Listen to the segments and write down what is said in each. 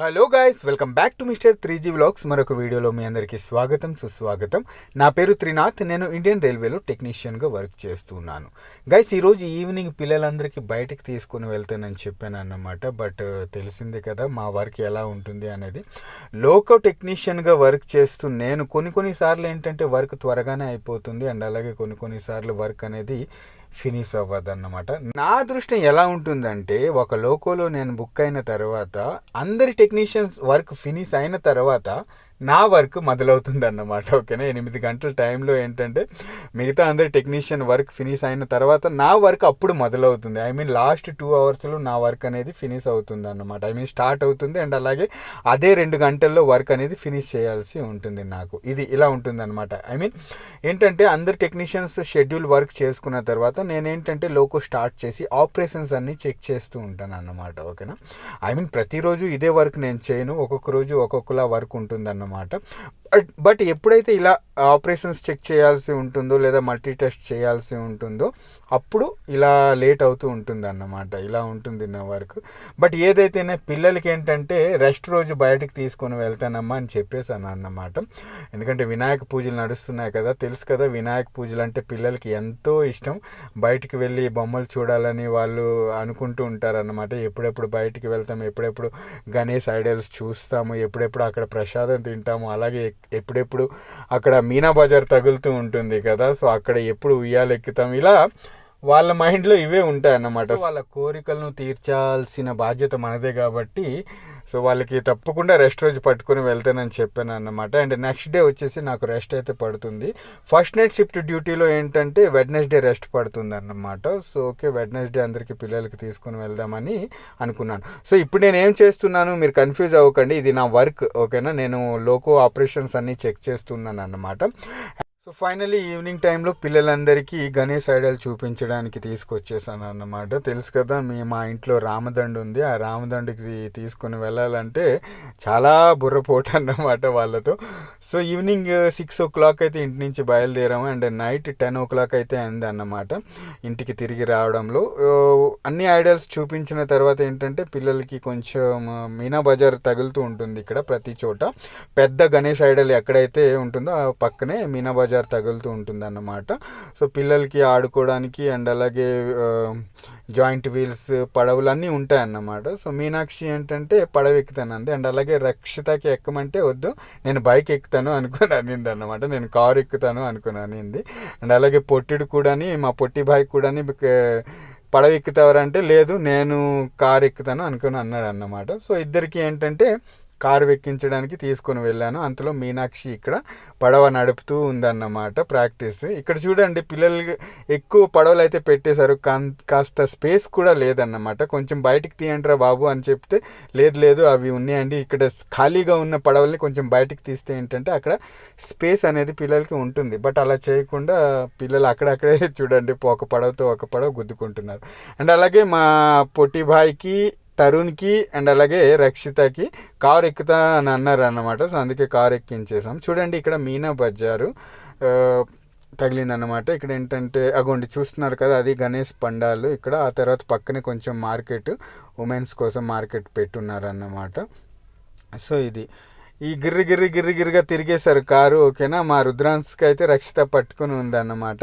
Hello guys welcome back to mister three G vlogs మరొక వీడియోలో మీ అందరికీ స్వాగతం సుస్వాగతం. నా పేరు త్రినాథ్. నేను ఇండియన్ రైల్వేలో టెక్నీషియన్గా వర్క్ చేస్తున్నాను. గైస్ ఈరోజు ఈవినింగ్ పిల్లలందరికీ బయటకు తీసుకుని వెళ్తానని చెప్పాను అన్నమాట బట్ uh, తెలిసిందే కదా మా వర్క్ ఎలా ఉంటుంది అనేది. లోకో టెక్నీషియన్గా వర్క్ చేస్తూ నేను కొన్ని కొన్నిసార్లు ఏంటంటే వర్క్ త్వరగానే అయిపోతుంది. అండ్ అలాగే కొన్ని కొన్నిసార్లు వర్క్ అనేది ఫినిష్ అవ్వదు అన్నమాట నా దృష్టి ఎలా ఉంటుందంటే ఒక లోకోలో నేను బుక్ అయిన తర్వాత అందరి టెక్నీషియన్స్ వర్క్ ఫినిష్ అయిన తర్వాత నా వర్క్ మొదలవుతుంది అన్నమాట ఓకేనా? ఎనిమిది గంటల టైంలో ఏంటంటే మిగతా అందరి టెక్నీషియన్ వర్క్ ఫినిష్ అయిన తర్వాత నా వర్క్ అప్పుడు మొదలవుతుంది. ఐ మీన్ లాస్ట్ టూ అవర్స్లో నా వర్క్ అనేది ఫినిష్ అవుతుంది అన్నమాట ఐ మీన్ స్టార్ట్ అవుతుంది అండ్ అలాగే అదే రెండు గంటల్లో వర్క్ అనేది ఫినిష్ చేయాల్సి ఉంటుంది నాకు. ఇది ఇలా ఉంటుంది అనమాట ఐ మీన్ ఏంటంటే అందరు టెక్నీషియన్స్ షెడ్యూల్ వర్క్ చేసుకున్న తర్వాత నేనేంటంటే లోకో స్టార్ట్ చేసి ఆపరేషన్స్ అన్నీ చెక్ చేస్తూ ఉంటాను అన్నమాట ఓకేనా? ఐ మీన్ ప్రతిరోజు ఇదే వర్క్ నేను చేయను. ఒక్కొక్క రోజు ఒక్కొక్కలా వర్క్ ఉంటుంది అనమాట. బట్ ఎప్పుడైతే ఇలా ఆపరేషన్స్ చెక్ చేయాల్సి ఉంటుందో లేదా మల్టీ టెస్ట్ చేయాల్సి ఉంటుందో అప్పుడు ఇలా లేట్ అవుతూ ఉంటుంది అన్నమాట ఇలా ఉంటుంది నా వరకు. బట్ ఏదైతేనే పిల్లలకి ఏంటంటే రెస్ట్ రోజు బయటకు తీసుకొని వెళ్తానమ్మా అని చెప్పేసాను అన్నమాట ఎందుకంటే వినాయక పూజలు నడుస్తున్నాయి కదా తెలుసు కదా వినాయక పూజలు అంటే పిల్లలకి ఎంతో ఇష్టం. బయటికి వెళ్ళి బొమ్మలు చూడాలని వాళ్ళు అనుకుంటూ ఉంటారన్నమాట. ఎప్పుడెప్పుడు బయటికి వెళ్తాము ఎప్పుడెప్పుడు గణేష్ ఐడల్స్ చూస్తాము ఎప్పుడెప్పుడు అక్కడ ప్రసాదం తింటాము అలాగే ఎప్పుడెప్పుడు అక్కడ మీనా బజార్ తగులుతూ ఉంటుంది కదా సో అక్కడ ఎప్పుడు ఉయ్యాలెక్కుతాం. ఇలా వాళ్ళ మైండ్లో ఇవే ఉంటాయి అన్నమాట వాళ్ళ కోరికలను తీర్చాల్సిన బాధ్యత మనదే కాబట్టి సో వాళ్ళకి తప్పకుండా రెస్ట్ రోజు పట్టుకొని వెళ్తానని చెప్పాను అన్నమాట అండ్ నెక్స్ట్ డే వచ్చేసి నాకు రెస్ట్ అయితే పడుతుంది. ఫస్ట్ నైట్ షిఫ్ట్ డ్యూటీలో ఏంటంటే వెడ్నెస్డే రెస్ట్ పడుతుంది అన్నమాట సో ఓకే వెడ్నెస్డే అందరికీ పిల్లలకి తీసుకొని వెళ్దామని అనుకున్నాను. సో ఇప్పుడు నేను ఏం చేస్తున్నాను మీరు కన్ఫ్యూజ్ అవ్వకండి. ఇది నా వర్క్ ఓకేనా నేను లోకో ఆపరేషన్స్ అన్నీ చెక్ చేస్తున్నాను అన్నమాట సో ఫైనలీ ఈవినింగ్ టైంలో పిల్లలందరికీ గణేష్ ఐడల్ చూపించడానికి తీసుకొచ్చేసాను అన్నమాట. తెలుసు కదా మీ మా ఇంట్లో రామదండ ఉంది. ఆ రామదండకి తీసుకుని వెళ్ళాలంటే చాలా బుర్రపోటు అన్నమాట వాళ్ళతో. So evening six o'clock అయితే ఇంటి నుంచి బయలుదేరాము and night ten o'clock అయితే అయింది అన్నమాట. ఇంటికి తిరిగి రావడంలో. అన్ని ఐడల్స్ చూపించిన తర్వాత ఏంటంటే పిల్లలకి కొంచెం మీనా బజార్ తగులుతూ ఉంటుంది ఇక్కడ ప్రతి చోట. పెద్ద గణేష్ ఐడల్ ఎక్కడైతే ఉంటుందో ఆ పక్కనే మీనా బజార్ తగులుతూ ఉంటుంది అన్నమాట. సో పిల్లలకి ఆడుకోవడానికి అండ్ అలాగే జాయింట్ వీల్స్ పడవలు అన్నీ ఉంటాయన్నమాట సో మీనాక్షి ఏంటంటే పడవ ఎక్కుతాను అంది అండ్ అలాగే రక్షితకి ఎక్కమంటే వద్దు. నేను బైక్ ఎక్కుతాను. అనుకుని అనింది అన్నమాట. నేను కారు ఎక్కుతాను అనుకుని అనింది. అండ్ అలాగే పొట్టిడు కూడాని మా పొట్టి బాయ్ కూడాని బక- పడవ ఎక్కుతావరంటే లేదు నేను కారు ఎక్కుతాను అనుకుని అన్నాడు అన్నమాట. సో ఇద్దరికి ఏంటంటే కారు ఎక్కించడానికి తీసుకొని వెళ్ళాను. అంతలో మీనాక్షి ఇక్కడ పడవ నడుపుతూ ఉందన్నమాట ప్రాక్టీస్. ఇక్కడ చూడండి పిల్లలు ఎక్కువ పడవలు అయితే పెట్టేశారు. కాస్త స్పేస్ కూడా లేదన్నమాట. కొంచెం బయటికి తీయండిరా బాబు అని చెప్తే లేదు లేదు అవి ఉన్నాయండి. ఇక్కడ ఖాళీగా ఉన్న పడవల్ని కొంచెం బయటికి తీస్తే ఏంటంటే అక్కడ స్పేస్ అనేది పిల్లలకి ఉంటుంది. బట్ అలా చేయకుండా పిల్లలు అక్కడక్కడే చూడండి. ఒక పడవతో ఒక పడవ గుద్దుకుంటున్నారు. అండ్ అలాగే మా పొట్టి భాయ్కి తరుణ్కి అండ్ అలాగే రక్షితకి కారు ఎక్కుతా అని అన్నారు అన్నమాట సో అందుకే కారు ఎక్కించేసాం. చూడండి ఇక్కడ మీనా బజారు. తగిలిందనమాట ఇక్కడ ఏంటంటే అగోండి చూస్తున్నారు కదా అది గణేష్ పండాలు. ఇక్కడ ఆ తర్వాత పక్కనే కొంచెం మార్కెట్ ఉమెన్స్ కోసం మార్కెట్ పెట్టున్నారన్నమాట. సో ఇది. ఈ గిర్రి గిర్రి గిర్రి గిర్రిగా తిరిగేశారు కారు ఓకేనా? మా రుద్రాంశ్కి అయితే రక్షిత పట్టుకుని ఉందన్నమాట.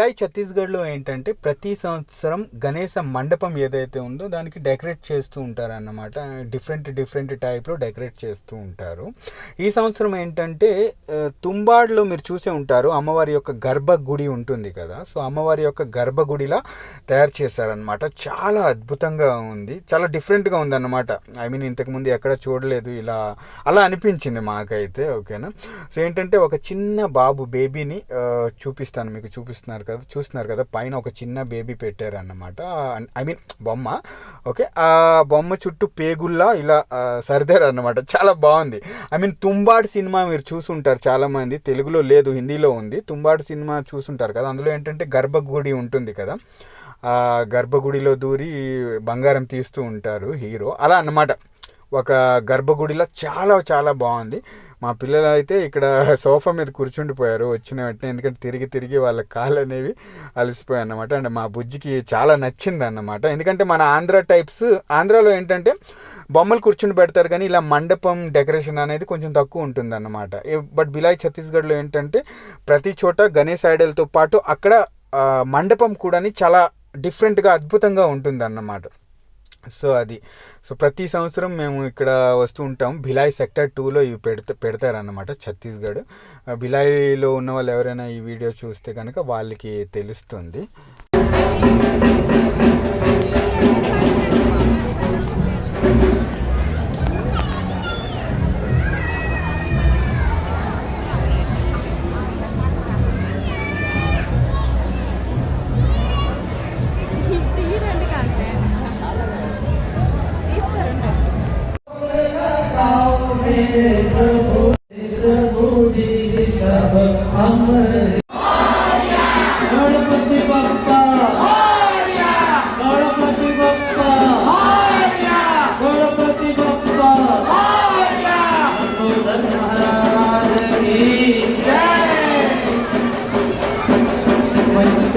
భిలాయ్ ఛత్తీస్గఢ్లో ఏంటంటే ప్రతి సంవత్సరం గణేశ మండపం ఏదైతే ఉందో దానికి డెకరేట్ చేస్తూ ఉంటారు అన్నమాట డిఫరెంట్ డిఫరెంట్ టైప్లో డెకరేట్ చేస్తూ ఉంటారు. ఈ సంవత్సరం ఏంటంటే తుంబాడ్లో మీరు చూసే ఉంటారు అమ్మవారి యొక్క గర్భగుడి ఉంటుంది కదా. సో అమ్మవారి యొక్క గర్భగుడిలా తయారు చేశారనమాట చాలా అద్భుతంగా ఉంది. చాలా డిఫరెంట్గా ఉందన్నమాట. ఐ మీన్ ఇంతకుముందు ఎక్కడ చూడలేదు ఇలా అలా అనిపించింది మాకైతే ఓకేనా? సో ఏంటంటే ఒక చిన్న బాబు బేబీని చూపిస్తాను మీకు చూపిస్తున్నారు కదా చూస్తున్నారు కదా పైన ఒక చిన్న బేబీ పెట్టారన్నమాట. ఐ మీన్ బొమ్మ. ఓకే ఆ బొమ్మ చుట్టూ పేగుల్లా ఇలా సర్దారు అన్నమాట చాలా బాగుంది. ఐ మీన్ తుంబాడు సినిమా మీరు చూసుంటారు చాలామంది. తెలుగులో లేదు హిందీలో ఉంది. తుంబాడు సినిమా చూసుంటారు కదా. అందులో ఏంటంటే గర్భగుడి ఉంటుంది కదా. ఆ గర్భగుడిలో దూరి బంగారం తీస్తూ ఉంటారు హీరో. అలా అన్నమాట. ఒక గర్భగుడిలో చాలా చాలా బాగుంది. మా పిల్లలు అయితే ఇక్కడ సోఫా మీద కూర్చుండిపోయారు వచ్చిన వెంటనే ఎందుకంటే తిరిగి తిరిగి వాళ్ళ కాళ్ళు అనేవి అలసిపోయాయి అన్నమాట. అండ్ మా బుజ్జికి చాలా నచ్చింది అన్నమాట ఎందుకంటే మన ఆంధ్ర టైప్స్ ఆంధ్రాలో ఏంటంటే బొమ్మలు కూర్చుని పెడతారు కానీ ఇలా మండపం డెకరేషన్ అనేది కొంచెం తక్కువ ఉంటుంది అన్నమాట బట్ బిలాయ్ ఛత్తీస్గఢ్లో ఏంటంటే ప్రతి చోట గణేష్ ఐడల్తో పాటు అక్కడ మండపం కూడా చాలా డిఫరెంట్గా అద్భుతంగా ఉంటుంది అన్నమాట సో అది. సో ప్రతి సంవత్సరం మేము ఇక్కడ వస్తూ ఉంటాం. భిలాయ్ సెక్టర్ టూలో ఇవి పెడతా పెడతారన్నమాట ఛత్తీస్గఢ్. భిలాయిలో భిలాయ్లో ఉన్న వాళ్ళు ఎవరైనా ఈ వీడియో చూస్తే కనుక వాళ్ళకి తెలుస్తుంది.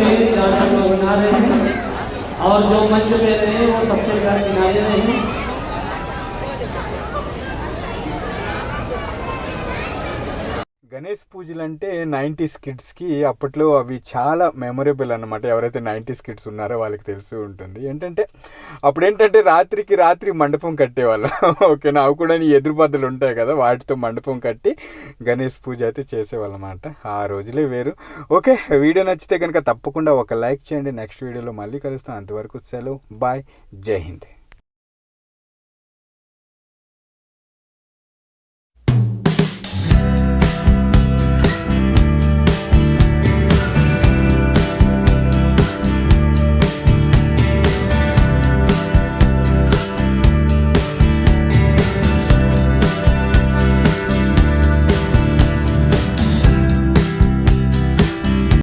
पे चार लोग ना रहे हैं। और जो मंच पे रहे हैं वो सबसे ज़्यादा किनारे रहे। గణేష్ పూజలు అంటే నైంటీస్ కిడ్స్కి అప్పట్లో అవి చాలా మెమొరబుల్ అన్నమాట. ఎవరైతే నైంటీస్ కిడ్స్ ఉన్నారో వాళ్ళకి తెలిసి ఉంటుంది. ఏంటంటే అప్పుడు ఏంటంటే రాత్రికి రాత్రి మండపం కట్టేవాళ్ళు. ఓకేనా? అవి కూడా నీ ఎదురుబద్దలు ఉంటాయి కదా? వాటితో మండపం కట్టి గణేష్ పూజ అయితే చేసేవాళ్ళు అనమాట ఆ రోజులే వేరు. ఓకే వీడియో నచ్చితే కనుక తప్పకుండా ఒక లైక్ చేయండి. నెక్స్ట్ వీడియోలో మళ్ళీ కలుస్తాం. అంతవరకు సెలవు. బాయ్. జై హింద్.